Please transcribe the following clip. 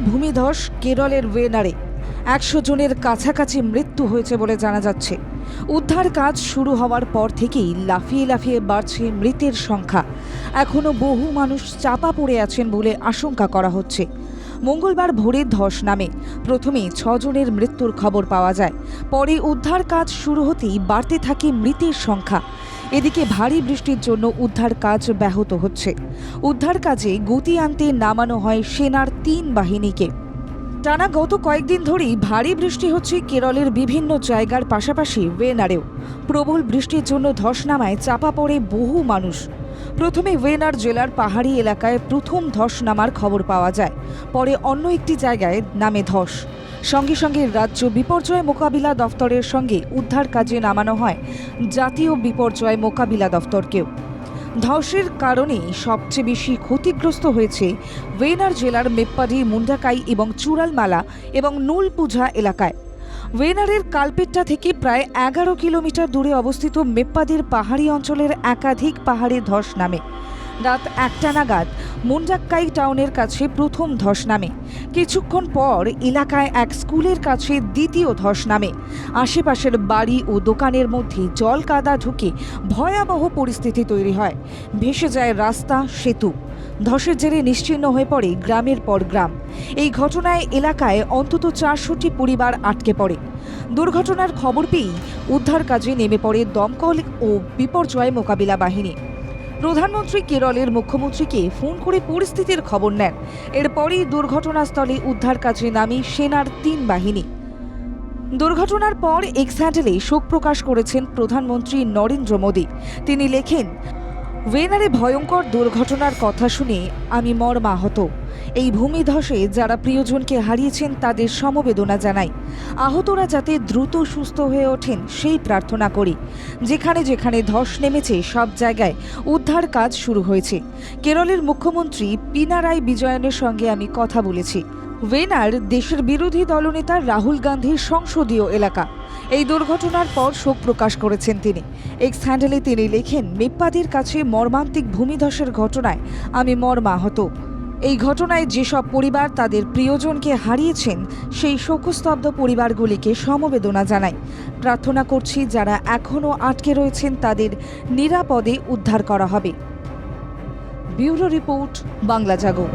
ভূমিধস কেরলের ওয়েনারে। একশো জনের কাছাকাছি মৃত্যু হয়েছে বলে জানা যাচ্ছে। উদ্ধার কাজ শুরু হওয়ার পর থেকেই লাফিয়ে লাফিয়ে বাড়ছে মৃতের সংখ্যা। এখনও বহু মানুষ চাপা পড়ে আছেন বলে আশঙ্কা করা হচ্ছে। মঙ্গলবার ভোরে ধস নামে। প্রথমে ছজনের মৃত্যুর খবর পাওয়া যায়। পরে উদ্ধার কাজ শুরু হতেই বাড়তে থাকে মৃতের সংখ্যা। এদিকে ভারী বৃষ্টির জন্য উদ্ধার কাজ ব্যাহত হচ্ছে। উদ্ধার কাজে গতি আনতে নামানো হয় সেনার তিন বাহিনীকে। টানা গত কয়েকদিন ধরেই ভারী বৃষ্টি হচ্ছে কেরলের বিভিন্ন জায়গার পাশাপাশি ওয়েনারেও। প্রবল বৃষ্টির জন্য ধস নামায় চাপা পড়ে বহু মানুষ। প্রথমে ওয়েনার জেলার পাহাড়ি এলাকায় প্রথম ধস নামার খবর পাওয়া যায়। পরে অন্য একটি জায়গায় নামে ধস। সঙ্গে সঙ্গে রাজ্য বিপর্যয় মোকাবিলা দফতরের সঙ্গে উদ্ধার কাজে নামানো হয় জাতীয় বিপর্যয় মোকাবিলা দফতরকেও। ধসের কারণেই সবচেয়ে বেশি ক্ষতিগ্রস্ত হয়েছে ওয়েনার জেলার মেপ্পাডি, মুন্ডাকাই এবং চূড়ালমালা এবং নুলপুঝা এলাকায়। ওয়েনারের কালপেট্টা থেকে প্রায় এগারো কিলোমিটার দূরে অবস্থিত মেপ্পাদির পাহাড়ি অঞ্চলের একাধিক পাহাড়ে ধস নামে। রাত একটা নাগাদ মুন্ডাক্কাই টাউনের কাছে প্রথম ধস নামে। কিছুক্ষণ পর এলাকায় এক স্কুলের কাছে দ্বিতীয় ধস নামে। আশেপাশের বাড়ি ও দোকানের মধ্যে জল কাদা ঢুকে ভয়াবহ পরিস্থিতি তৈরি হয়। ভেসে যায় রাস্তা, সেতু। ধসের জেরে নিশ্চিহ্ন হয়ে পড়ে গ্রামের পর গ্রাম। এই ঘটনায় এলাকায় অন্তত চারশোটি পরিবার আটকে পড়ে। দুর্ঘটনার খবর পেয়েই উদ্ধার কাজে নেমে পড়ে দমকল ও বিপর্যয় মোকাবিলা বাহিনী। প্রধানমন্ত্রী কেরলের মুখ্যমন্ত্রীকে ফোন করে পরিস্থিতির খবর নেন। এরপরই দুর্ঘটনাস্থলে উদ্ধার কাজে নামে সেনার তিন বাহিনী। দুর্ঘটনার পর এক্স হ্যান্ডেলে শোক প্রকাশ করেছেন প্রধানমন্ত্রী নরেন্দ্র মোদী। তিনি লেখেন ওয়েনারে ভয়ঙ্কর দুর্ঘটনার কথা শুনে আমি মর্মাহত। এই ভূমিধসে যারা প্রিয়জনকে হারিয়েছেন তাদের সমবেদনা জানাই। আহতরা যাতে দ্রুত সুস্থ হয়ে ওঠেন, সেই প্রার্থনা করি। যেখানে যেখানে ধস নেমেছে, সব জায়গায় উদ্ধার কাজ শুরু হয়েছে। কেরলের মুখ্যমন্ত্রী পিনারাই বিজয়নের সঙ্গে আমি কথা বলেছি। ওয়েনার দেশের বিরোধী দলনেতা রাহুল গান্ধীর সংসদীয় এলাকা। এই দুর্ঘটনার পর শোক প্রকাশ করেছেন তিনি। এক্স হ্যান্ডেলে তিনি লেখেন, মেপ্পাদির কাছে মর্মান্তিক ভূমিধসের ঘটনায় আমি মর্মাহত। এই ঘটনায় যেসব পরিবার তাদের প্রিয়জনকে হারিয়েছেন, সেই শোকস্তব্ধ পরিবারগুলিকে সমবেদনা জানাই। প্রার্থনা করছি যারা এখনও আটকে রয়েছেন, তাদের নিরাপদে উদ্ধার করা হবে। Bureau report, Bangla Jago.